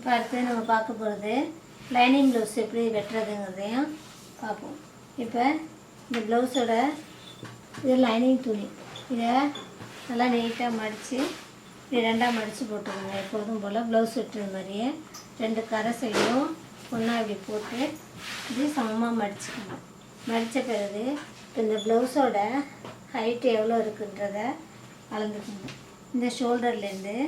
இப்போ அடுத்து நம்ம பார்க்க போகிறது லைனிங் ப்ளவுஸ் எப்படி வெட்டுறதுங்கிறதையும் பார்ப்போம். இப்போ இந்த ப்ளவுஸோட இது லைனிங் துணி. இதை நல்லா நீட்டாக மடித்து இப்படி ரெண்டாக மடித்து போட்டுக்கோங்க. எப்போதும் போல் ப்ளவுஸ் வெட்டுற மாதிரியே ரெண்டு கரை சைடும் ஒன்றா இப்படி போட்டு இது சமமாக மடிச்சுக்கணும் மடித்த பிறகு இப்போ இந்த ப்ளவுஸோட ஹைட் எவ்வளோ இருக்குன்றத அளந்துக்கணும் இந்த ஷோல்டர்லேருந்து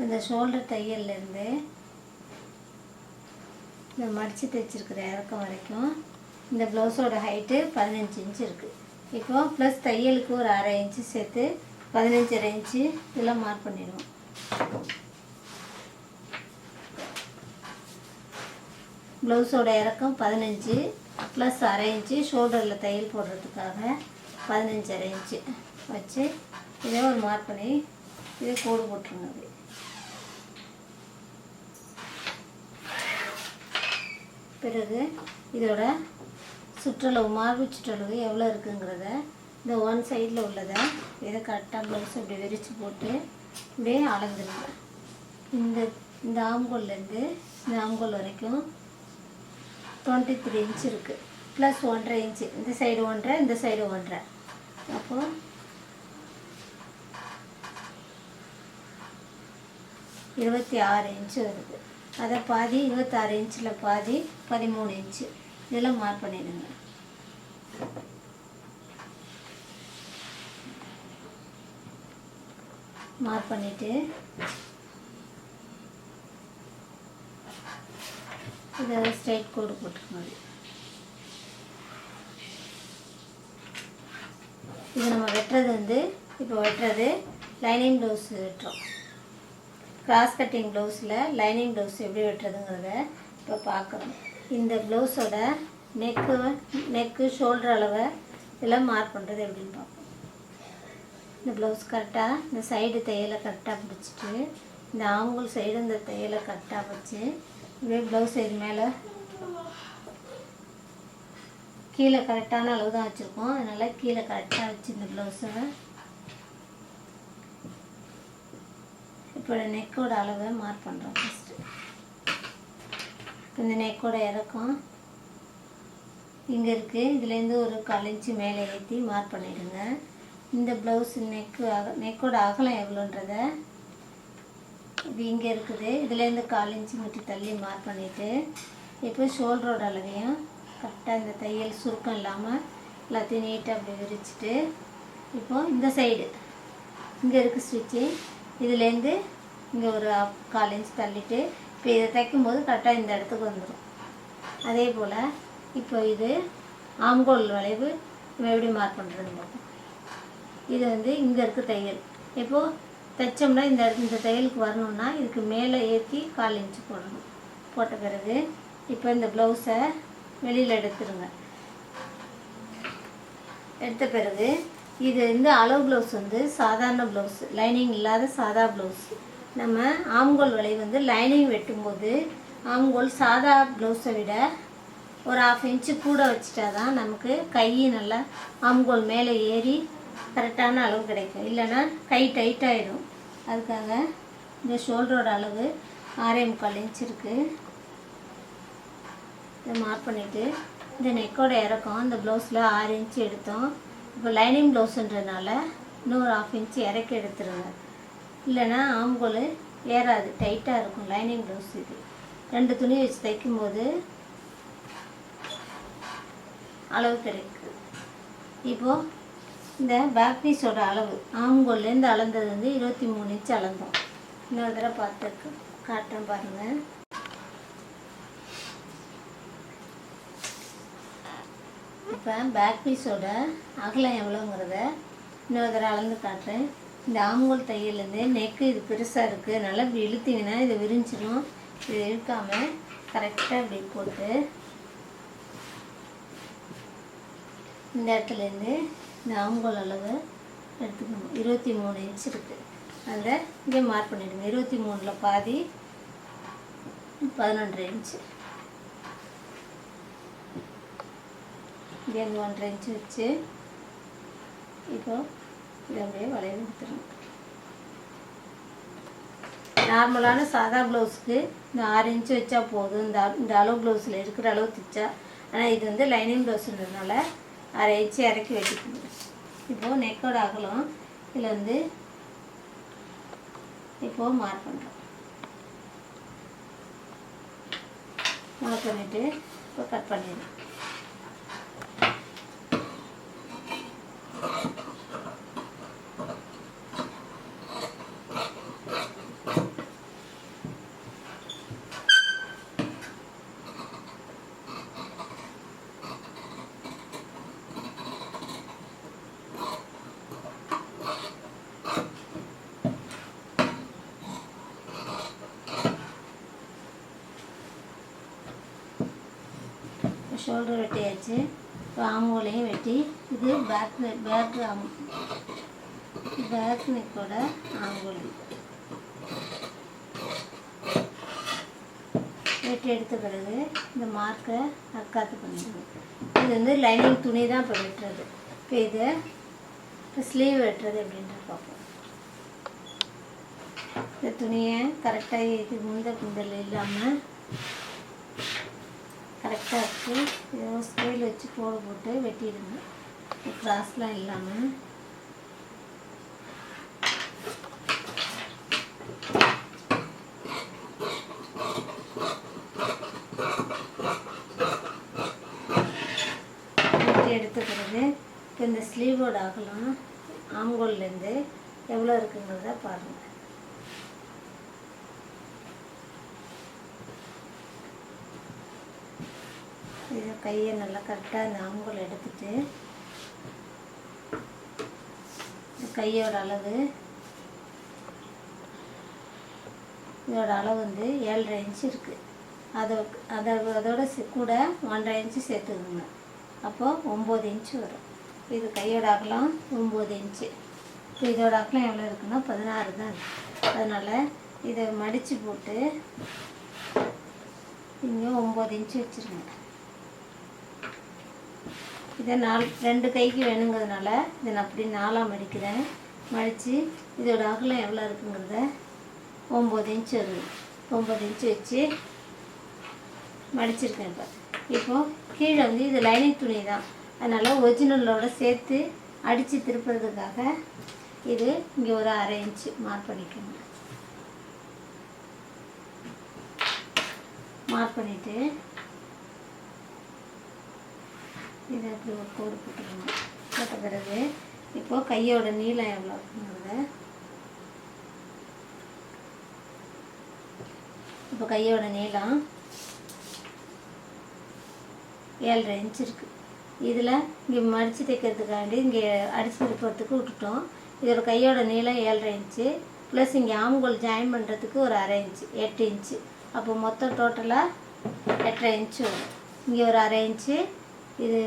இந்த ஷோல்டர் தையல்லேருந்து இந்த மடித்து தைச்சிருக்கிற இறக்கம் வரைக்கும் இந்த ப்ளவுஸோட ஹைட்டு பதினஞ்சு இன்ச்சு இருக்குது இப்போ ப்ளஸ் தையலுக்கு ஒரு அரை இன்ச்சு சேர்த்து பதினஞ்சரை இன்ச்சு இதெல்லாம் மார்க் பண்ணிடுவோம். ப்ளவுஸோட இறக்கம் பதினஞ்சு ப்ளஸ் அரை இன்ச்சு ஷோல்டரில் தையல் போடுறதுக்காக பதினஞ்சு அரை இன்ச்சு வச்சு இதை ஒரு மார்க் பண்ணி இதை கோடு போட்டுருங்க பிறகு இதோட சுற்றளவு மார்பு சுற்றளவு எவ்வளோ இருக்குங்கிறத இந்த ஒன் சைடில் உள்ளதை இதை கரெக்டாக ப்ளவுஸ் இப்படி விரித்து போட்டு இப்படியே அளந்துடுங்க இந்த இந்த ஆம்கோல்லேருந்து இந்த ஆம்கோல் வரைக்கும் டுவெண்ட்டி த்ரீ இன்ச் இருக்குது ப்ளஸ் ஒன்றரை இன்ச்சு இந்த சைடு ஒன்றரை இந்த சைடு ஒன்றரை. அப்போது இருபத்தி ஆறு இன்ச்சு வருது. அதை பாதி இருபத்தாறு இன்ச்சில் பாதி பதிமூணு இன்ச்சு இதெல்லாம் மார்க் பண்ணிடுங்க. மார்க் பண்ணிவிட்டு இதை ஸ்ட்ரைட் கோடு போட்டுருங்க இது நம்ம வெட்டுறது வந்து இப்போ வெட்டுறது லைனிங் ப்ளவுஸ் வெட்டுறோம். கிராஸ் கட்டிங் ப்ளவுஸில் லைனிங் ப்ளவுஸ் எப்படி வெட்டுறதுங்கிறத இப்போ பார்க்குறோம் இந்த ப்ளவுஸோட நெக்கு நெக்கு ஷோல்டர் அளவை இதெல்லாம் மார்க் பண்ணுறது எப்படின்னு பார்ப்போம். இந்த ப்ளவுஸ் கரெக்டாக இந்த சைடு தையலை கரெக்டாக பிடிச்சிட்டு இந்த ஆம்பூல் சைடு இந்த தையலை கரெக்டாக வச்சு இப்படியே ப்ளவுஸ் இது மேலே கீழே கரெக்டான அளவு தான் வச்சுருக்கோம். அதனால் கீழே கரெக்டாக வச்சு இந்த ப்ளவுஸை இப்போ நெக்கோட அளவை மார்க் பண்ணுறோம் ஃபஸ்ட்டு இந்த நெக்கோட இறக்கம் இங்கே இருக்குது இதுலேருந்து ஒரு கால் இன்ச்சு மேலே ஏற்றி மார்க் பண்ணிவிடுங்க இந்த ப்ளவுஸ் நெக்கு அக நெக்கோட அகலம் எவ்வளோன்றத இது இங்கே இருக்குது. இதுலேருந்து கால் இன்ச்சு மட்டும் தள்ளி மார்க் பண்ணிவிட்டு இப்போ ஷோல்டரோட அளவையும் கரெக்டாக இந்த தையல் சுருக்கம் இல்லாமல் எல்லாத்தையும் நீட்டாக அப்படி விரிச்சிட்டு இப்போது இந்த சைடு இங்கே இருக்குது ஸ்டிச்சு இதுலேருந்து இங்கே ஒரு கால் இன்ச் தள்ளிட்டு இப்போ இதை தைக்கும்போது கரெக்டாக இந்த இடத்துக்கு வந்துடும் அதே போல் இப்போ இது ஆம்கோல் வளைவு நம்ம எப்படி மார்க் பண்ணுறதுன்னு பார்ப்போம். இது வந்து இங்கே இருக்க தையல். இப்போது தைச்சோம்னா இந்த இடத்து- இந்த தையலுக்கு வரணும்னா இதுக்கு மேலே ஏற்றி கால் இன்ச்சு போடணும். போட்ட பிறகு இப்போ இந்த ப்ளவுஸை வெளியில் எடுத்துருங்க. எடுத்த பிறகு இது வந்து அளவு ப்ளவுஸ் வந்து சாதாரண ப்ளவுஸ் லைனிங் இல்லாத சாதா ப்ளவுஸ் நம்ம ஆம்கோல் வலை வந்து லைனிங் வெட்டும்போது ஆம்கோல் சாதா ப்ளவுஸை விட ஒரு ஆஃப் இன்ச்சு கூட வச்சுட்டா தான் நமக்கு கை நல்லா ஆம்கோல் மேலே ஏறி கரெக்டான அளவு கிடைக்கும். இல்லைன்னா கை டைட் ஆகிடும் அதுக்காக இந்த ஷோல்டரோட அளவு ஆறே முக்கால் இன்ச் இருக்குது இதை மார்க் பண்ணிவிட்டு இந்த நெக்கோட இறக்கம் இந்த ப்ளவுஸில் ஆறு இன்ச்சு எடுத்தோம். இப்போ லைனிங் ப்ளவுஸுன்றனால ஒரு ஆஃப் இன்ச்சு இறக்கி எடுத்துருங்க இல்லைன்னா ஆம்கோல் ஏறாது டைட்டாக இருக்கும் லைனிங் ப்ளவுஸ் இது. ரெண்டு துணி வச்சு தைக்கும்போது அளவு கிடைக்கும் இப்போது இந்த பேக் பீஸோட அளவு ஆம்கோல்லேருந்து அளந்தது வந்து இருபத்தி மூணு இன்ச்சு அளந்தோம். இன்னொரு தடவை பார்த்து காட்டுறேன் பாருங்கள் இப்போ பேக் பீஸோட அகலம் எவ்வளோங்கிறத இன்னொரு தடவை அளந்து காட்டுறேன். இந்த ஆம்கோல் தையல்லேருந்து நெக்கு இது பெருசாக இருக்குது நல்லா இப்படி இழுத்திங்கன்னா இது விரிஞ்சிடும் இது இழுக்காமல் கரெக்டாக இப்படி போட்டு இந்த இடத்துலேருந்து இந்த ஆங்கோல் அளவு எடுத்துக்கணும். இருபத்தி மூணு இன்ச் இருக்குது அதில் இங்கே மார்க் பண்ணிவிடுங்க இருபத்தி மூணில் பாதி பதினொன்றரை இன்ச்சு இங்கே ஒன்றரை இன்ச்சு வச்சு இப்போது இதை அப்படியே வளையல் கொடுத்துருங்க நார்மலான சாதா ப்ளவுஸுக்கு இந்த ஆறு இன்ச்சு வச்சா போதும். இந்த இந்த அளவு ப்ளவுஸில் இருக்கிற அளவு தைச்சா. ஆனால் இது வந்து லைனிங் ப்ளவுஸுன்றதுனால அரை இன்ச்சு இறக்கி வச்சுக்கணும். இப்போது நெக்கோட அகலம் இதில் வந்து இப்போது மார்க் பண்ணுறோம் மார்க் பண்ணிவிட்டு இப்போ கட் பண்ணிடணும். ஷோல்டர் வெட்டியாச்சு. இப்போ ஆம்கோலையும் வெட்டி இது பேக் பேக் ஆம் பேக் நெக்கோட ஆம்கோல் வெட்டி எடுத்த பிறகு இந்த மார்க்கை அக்காத்து பண்ணிடுவோம் இது வந்து லைனிங் துணி தான் இப்போ வெட்டுறது. இப்போ இதை இப்போ ஸ்லீவ் வெட்டுறது அப்படின்ட்டு பார்ப்போம். இந்த துணியை கரெக்டாக இது முந்த குந்தல் இல்லாமல் கரெக்டாக வச்சு ஏதோ ஸ்கேல் வச்சு கோடு போட்டு வெட்டிடுங்க. கிராஸ்லாம் இல்லாமல் வெட்டி எடுத்துக்கிறது இப்போ இந்த ஸ்லீவோட அகலம் ஆம்கோல்லேருந்து எவ்வளோ இருக்குங்கிறத பாருங்கள் இது கையை நல்லா கரெக்டாக இந்த ஆம்பல் எடுத்துட்டு கையோட அளவு இதோட அளவு வந்து ஏழரை இன்ச்சு இருக்குது அதை அதை அதோட சே- கூட ஒன்றரை இன்ச்சு சேர்த்துக்கோங்க. அப்போது ஒம்பது இன்ச்சு வரும். இது கையோட அகலம் ஒம்பது இன்ச்சு இப்போ இதோட அகலம் எவ்வளோ இருக்குன்னா பதினாறு தான் அதனால் இதை மடித்து போட்டு இங்கே ஒம்பது இன்ச்சு வச்சுருங்க. இதை நாலு ரெண்டு கைக்கு வேணுங்கிறதுனால இதை நான் அப்படி நாலாக மடிக்கிறேன் மடித்து இதோட அகலம் எவ்வளோ இருக்குங்கிறத ஒம்பது இன்ச்சு வருது ஒம்பது இன்ச்சு வச்சு மடிச்சிருக்கேன் இப்போ. இப்போது கீழே வந்து இது லைனிங் துணி தான் அதனால் ஒரிஜினலோட சேர்த்து அடித்து திருப்புறதுக்காக இது இங்கே ஒரு அரை இன்ச்சு மார்க் பண்ணிக்கோங்க. மார்க் பண்ணிவிட்டு இதை அப்படி ஒரு கோடு போட்டுக்கணும் போட்ட பிறகு இப்போது கையோட நீளம் எவ்வளோ இருக்குங்கிறத இப்போ கையோட நீளம் ஏழரை இன்ச் இருக்குது இதில் இங்கே மடித்து தைக்கிறதுக்காண்டி இங்கே அடித்து திருப்பறதுக்கு விட்டுட்டோம். இதோட கையோட நீளம் ஏழரை இன்ச்சு ப்ளஸ் இங்கே ஆம்கோல் ஜாயின் பண்ணுறதுக்கு ஒரு அரை இன்ச்சு எட்டு இன்ச்சு அப்போ மொத்தம் டோட்டலாக எட்டரை இன்ச்சு வரும். இங்கே ஒரு அரை இன்ச்சு இது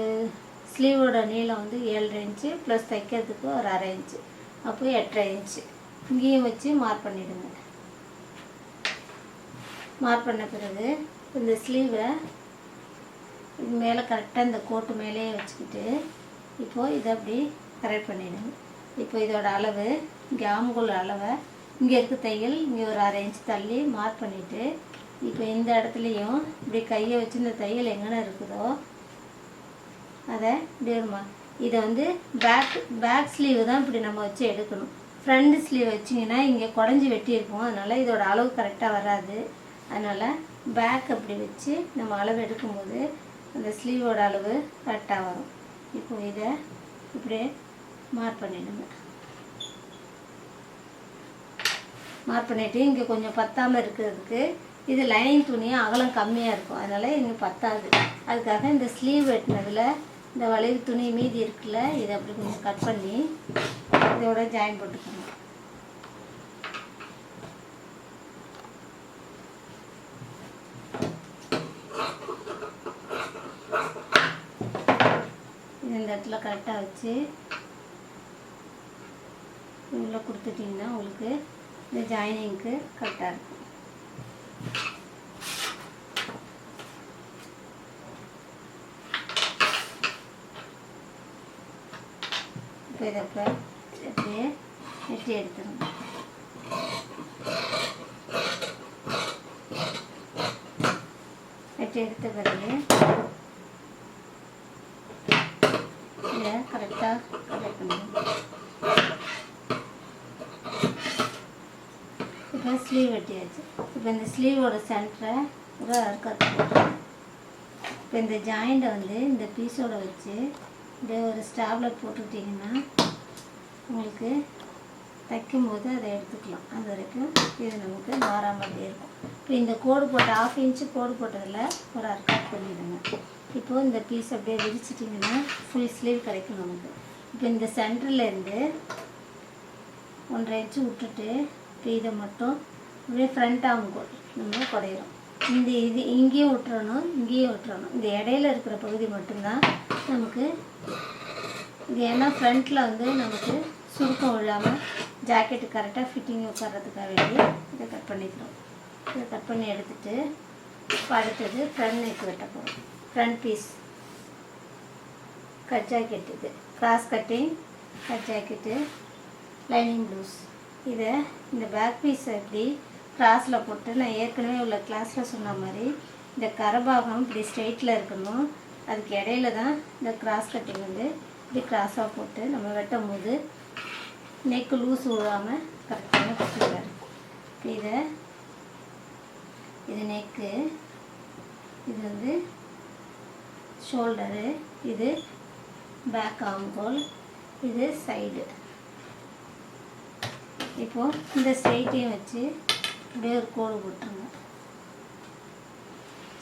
ஸ்லீவோட நீளம் வந்து ஏழரை இன்ச்சு ப்ளஸ் தைக்கிறதுக்கு ஒரு அரை இன்ச்சு அப்போ எட்டரை இன்ச்சு இங்கேயும் வச்சு மார்க் பண்ணிவிடுங்க மார்க் பண்ண பிறகு இந்த ஸ்லீவை இது மேலே கரெக்டாக இந்த கோட்டு மேலேயே வச்சுக்கிட்டு இப்போது இதை அப்படி கரெக்ட் பண்ணிவிடுங்க இப்போ இதோட அளவு இங்கே ஆம்புக்குள்ள அளவை இங்கே இருக்க தையல் இங்கே ஒரு அரை இன்ச் தள்ளி மார்க் பண்ணிவிட்டு இப்போ இந்த இடத்துலையும் இப்படி கையை வச்சு இந்த தையல் எங்கன இருக்குதோ அதை டேர்மா. இதை வந்து பேக் பேக் ஸ்லீவ் தான் இப்படி நம்ம வச்சு எடுக்கணும். ஃப்ரண்ட் ஸ்லீவ் வச்சிங்கன்னா இங்கே குடஞ்சி வெட்டியிருக்கும். அதனால் இதோட அளவு கரெக்டாக வராது. அதனால் பேக் அப்படி வச்சு நம்ம அளவு எடுக்கும்போது அந்த ஸ்லீவோட அளவு கரெக்டாக வரும். இப்போ இதை இப்படியே மார்க் பண்ணிவிடுங்க மார்க் பண்ணிவிட்டு இங்கே கொஞ்சம் பத்தாமல் இருக்கிறதுக்கு இது லைனிங் துணியும் அகலம் கம்மியாக இருக்கும். அதனால் இங்கே பத்தாது. அதுக்காக இந்த ஸ்லீவ் வெட்டினதில் இந்த வளைவு துணி மீதி இருக்குல்ல இதை அப்படி கொஞ்சம் கட் பண்ணி இதோட ஜாயின் போட்டுக்கணும் இது இந்த இடத்துல கரெக்டாக வச்சு உள்ளே கொடுத்துட்டிங்கன்னா உங்களுக்கு இந்த ஜாயினிங்க்கு கரெக்டாக இருக்கும். இப்போ அப்படியே வெட்டி எடுத்துடணும். வெட்டி எடுத்த பிறகு இதை கரெக்டாக கலக்கணும் இப்போ ஸ்லீவ் வெட்டியாச்சு. இப்போ இந்த ஸ்லீவோட சென்டரை ஒரு அறுக்கத்து இப்போ இந்த ஜாயிண்ட்டை வந்து இந்த பீஸோட வச்சு இப்படியே ஒரு ஸ்டாப்லர் போட்டுக்கிட்டிங்கன்னா உங்களுக்கு தைக்கும்போது அதை எடுத்துக்கலாம். அது வரைக்கும் இது நமக்கு மாறாமல் இருக்கும். இப்போ இந்த கோடு போட்ட ஆஃப் இன்ச்சு கோடு போட்டதில் ஒரு அர்க்காட் பண்ணிடுங்க. இப்போது இந்த பீஸ் அப்படியே விரிச்சிட்டிங்கன்னா ஃபுல் ஸ்லீவ் கிடைக்கும் நமக்கு. இப்போ இந்த சென்டர்லேருந்து ஒன்றரை இன்ச்சு விட்டுட்டு இப்போ இதை மட்டும் அப்படியே ஃப்ரண்ட் ஆகும் நம்ம குடையிறோம். இந்த இது இங்கேயே விட்டுறணும் இங்கேயே விட்டுறணும் இந்த இடையில இருக்கிற பகுதி மட்டும்தான் நமக்கு இது. ஏன்னா ஃப்ரண்ட்டில் வந்து நமக்கு சுருக்கம் விழாமல் ஜாக்கெட்டு கரெக்டாக ஃபிட்டிங் உட்கார்றதுக்காக வேண்டி இதை கட் பண்ணிக்கிறோம். இதை கட் பண்ணி எடுத்துட்டு இப்போ அடுத்தது ஃப்ரண்ட் நெக் வெட்ட போகிறோம் ஃப்ரண்ட் பீஸ் கட் ஜாக்கெட் இது. Cross cutting cut jacket lining blouse இதை இந்த பேக் பீஸை எப்படி கிராஸில் போட்டு நான் ஏற்கனவே உள்ள கிளாஸில் சொன்ன மாதிரி இந்த கரபாகம் இப்படி ஸ்ட்ரெயிட்டில் இருக்கணும். அதுக்கு இடையில தான் இந்த கிராஸ் கட்டிங் வந்து இப்படி கிராஸாக போட்டு நம்ம வெட்டும் போது நெக்கு லூஸ் விழாமல் கரெக்டான வச்சுருக்காரு இப்போ இதை இது நெக்கு இது வந்து ஷோல்டரு இது பேக் ஆம்கோல் இது சைடு இப்போது இந்த ஸ்ட்ரெயிட்டையும் வச்சு அப்படியே ஒரு கோடு போட்டுருங்க.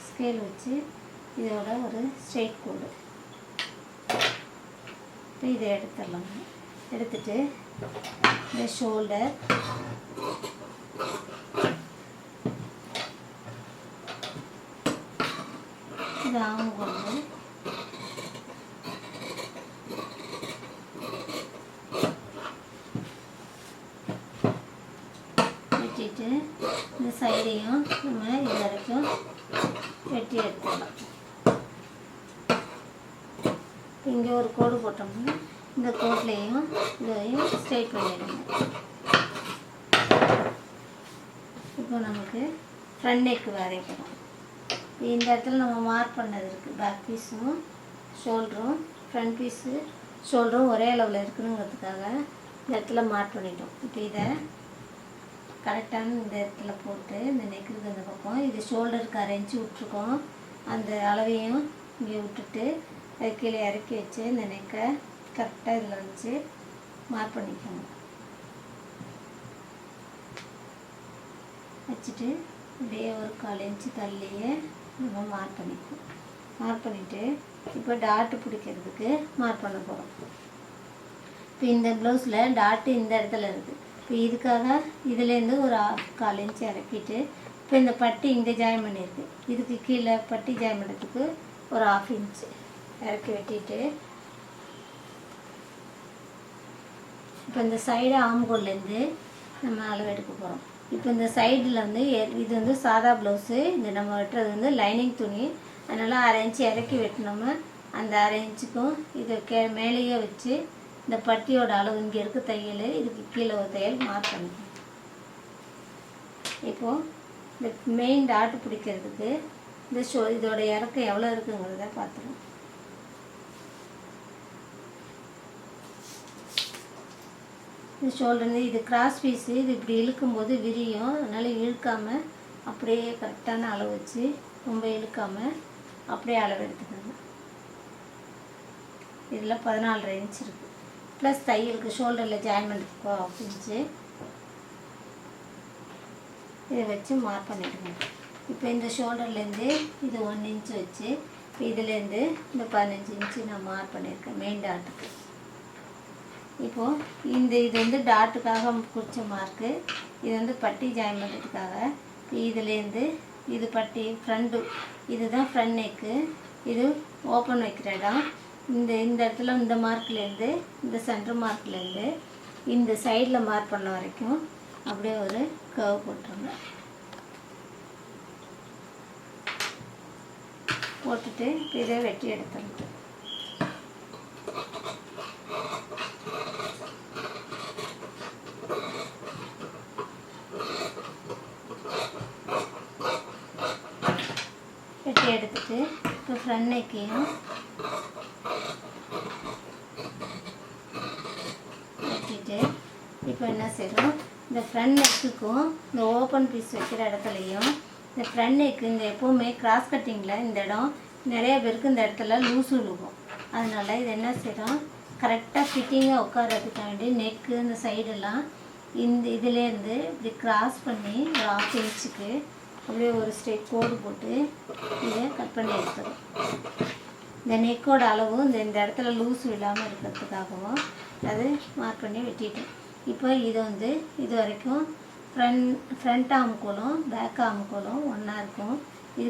ஸ்கேல் வச்சு இதோட ஒரு ஸ்ட்ரெயிட் கோடு. இப்போ இதை எடுத்துடலாங்க எடுத்துட்டு இந்த ஷோல்டர் இது ஆம்கோல் வெட்டிட்டு இந்த சைடையும் நம்ம இது வரைக்கும் வெட்டி எடுத்துடலாம் இங்கே ஒரு கோடு போட்டோம்னா இந்த கோட்லேயும் இதையும் ஸ்ட்ரைட் பண்ணிடுங்க இப்போ நமக்கு ஃப்ரண்ட் நெக் வரையப்படும் இந்த இடத்துல நம்ம மார்க் பண்ணது இருக்குது பேக் பீஸும் ஷோல்டரும் ஃப்ரண்ட் பீஸு ஷோல்டரும் ஒரே அளவில் இருக்கணுங்கிறதுக்காக இந்த இடத்துல மார்க் பண்ணிட்டோம். இப்போ இதை கரெக்டான இந்த இடத்துல போட்டு இந்த நெக்குக்கு இந்த பக்கம் இது ஷோல்டருக்கு அரைஞ்சி விட்ருக்கோம் அந்த அளவையும் இங்கே விட்டுட்டு அது கீழே இறக்கி வச்சு இந்த நெக்கை கரெக்டாக இதில் வச்சு மார்க் பண்ணிக்கோங்க. வச்சுட்டு அப்படியே ஒரு கால் இன்ச்சு தள்ளியே நம்ம மார்க் பண்ணிக்குவோம் மார்க் பண்ணிவிட்டு இப்போ டாட்டு பிடிக்கிறதுக்கு மார்க் பண்ண போகிறோம் இப்போ இந்த ப்ளவுஸில் டாட்டு இந்த இடத்துல இருக்குது இப்போ இதுக்காக இதுலேருந்து ஒரு கால் இன்ச்சு இறக்கிட்டு இப்போ இந்த பட்டி இங்கே ஜாயின் பண்ணியிருக்கு. இதுக்கு கீழே பட்டி ஜாயின் பண்ணுறதுக்கு ஒரு ஆஃப் இன்ச்சு இறக்கி வெட்டிட்டு இப்போ இந்த சைடு ஆம்கோல்லேருந்து நம்ம அளவு எடுக்க போகிறோம் இப்போ இந்த சைடில் வந்து எ- இது வந்து சாதா ப்ளவுஸு இந்த நம்ம வெட்டுறது வந்து லைனிங் துணி. அதனால் அரை இன்ச்சு இறக்கி வெட்டினோம்னா அந்த அரை இன்ச்சுக்கும் இதை கே மேலேயே வச்சு இந்த பட்டியோட அளவு இங்கே இருக்க தையல் இதுக்கு கீழே ஒரு தையல் மாற்றணும் இப்போது இந்த மெயின் டாட்டு பிடிக்கிறதுக்கு இந்த ஷோ இதோட இறக்கம் எவ்வளோ இருக்குங்கிறத பார்த்துருவோம் இந்த ஷோல்டர்ந்து இது கிராஸ் பீஸு இது இப்படி இழுக்கும்போது விரியும். அதனால் இழுக்காமல் அப்படியே கரெக்டான அளவு வச்சு ரொம்ப இழுக்காமல் அப்படியே அளவு எடுத்துக்கோங்க. இதில் பதினாலரை இன்ச் இருக்குது ப்ளஸ் தையலுக்கு ஷோல்டரில் ஜாயின் பண்ணுறதுக்கு ஆஃப் இன்ச்சு இதை வச்சு மார்க் பண்ணிவிடுங்க இப்போ இந்த ஷோல்டர்லேருந்து இது ஒன் இன்ச் வச்சு இப்போ இதுலேருந்து இந்த பதினஞ்சு இன்ச்சு நான் மார்க் பண்ணியிருக்கேன் மெயின் டாட்டுக்கு இப்போது இந்த இது வந்து டாட்டுக்காக குறித்த மார்க்கு இது வந்து பட்டி ஜாயின் பண்ணுறதுக்காக இப்போ இதுலேருந்து இது பட்டி ஃப்ரண்ட்டு இதுதான் ஃப்ரண்ட் நெக்கு இது ஓப்பன் வைக்கிற இடம். இந்த இந்த இடத்துல இந்த மார்க்லேருந்து இந்த சென்டர் மார்க்லேருந்து இந்த சைடில் மார்க் பண்ண வரைக்கும் அப்படியே ஒரு கர்வ் போட்டுருங்க. போட்டுட்டு இதை வெட்டி எடுத்துருங்க வெட்டி வெட்டி எடுத்துட்டு இப்போ ஃப்ரண்ட் நெக்கையும் வெட்டிட்டு இப்போ என்ன செய்கிறோம் இந்த ஃப்ரண்ட் நெக்குக்கும் இந்த ஓப்பன் பீஸ் வைக்கிற இடத்துலையும் இந்த ஃப்ரண்ட் நெக்கு இந்த எப்போவுமே கிராஸ் கட்டிங்கில் இந்த இடம் நிறைய பேருக்கு இந்த இடத்துல லூஸ் விழுகும் அதனால இது என்ன செய்கிறோம் கரெக்டாக ஃபிட்டிங்காக உட்காரதுக்கு வேண்டி நெக்கு இந்த சைடெல்லாம் இந்த இதுலேருந்து இப்படி கிராஸ் பண்ணி ஒரு ஆஃப் இன்ச்சுக்கு அப்படியே ஒரு ஸ்ட்ரெயிட் கோடு போட்டு இதை கட் பண்ணி எடுத்துரும் இந்த நெக்கோட அளவும் இந்த இந்த இடத்துல லூஸ் விழாமல் இருக்கிறதுக்காகவும் அது மார்க் பண்ணி வெட்டிட்டேன் இப்போ இது வந்து இது வரைக்கும் ஃப்ரண்ட் ஃப்ரண்ட் ஆம்கோலும் பேக் ஆம்கோலும் ஒன்றா இருக்கும். இதுக்கு